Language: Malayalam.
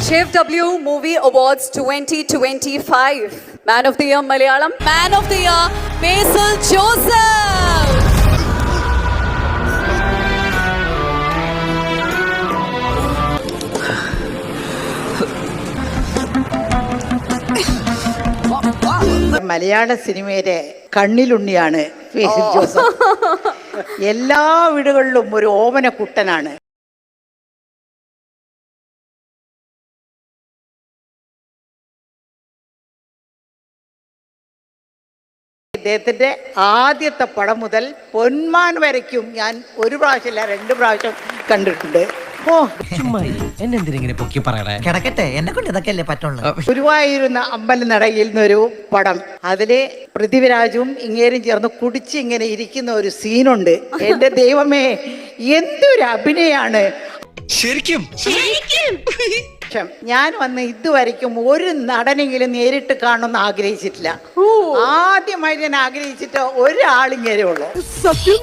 Shiv W Movie Awards 2025. Man of the Year Malayalam. Man of the Year, Basil Joseph. മലയാള സിനിമയിലെ കണ്ണിലുണ്ണിയാണ് ഫേസിൽ ജോസഫ് എല്ലാ വീടുകളിലും ഒരു ഓമന കുട്ടനാണ് ഇദ്ദേഹത്തിന്റെ ആദ്യത്തെ പടം മുതൽ പൊന്മാൻ വരയ്ക്കും ഞാൻ ഒരു പ്രാവശ്യമല്ല രണ്ട് പ്രാവശ്യം കണ്ടിട്ടുണ്ട്. ഓ. ചുമ്മായി നടയിൽ പൊക്കി പറയണേ? കിടക്കട്ടെ എന്നെ കൊണ്ട് ഇതൊക്കെ അല്ലേ പറ്റുള്ളൂ ഗുരുവായൂരുന്ന അമ്പലനടയിൽ നിന്നൊരു പടം. അതിൽ പൃഥ്വിരാജും ഇങ്ങേരും ചേർന്ന് കുടിച്ച് ഇങ്ങനെ ഇരിക്കുന്ന ഒരു സീനുണ്ട്. എന്റെ ദൈവമേ എന്തൊരു അഭിനയാണ്. ശരിക്കും? പക്ഷെ ഞാൻ വന്ന് ഇതുവരയ്ക്കും ഒരു നടനെങ്കിലും നേരിട്ട് കാണണമെന്ന് ആഗ്രഹിച്ചിട്ടില്ല. ആദ്യമായി ഞാൻ ആഗ്രഹിച്ചിട്ട് ഒരാളിങ്ങേരേ ഉള്ളൂ. സത്യം?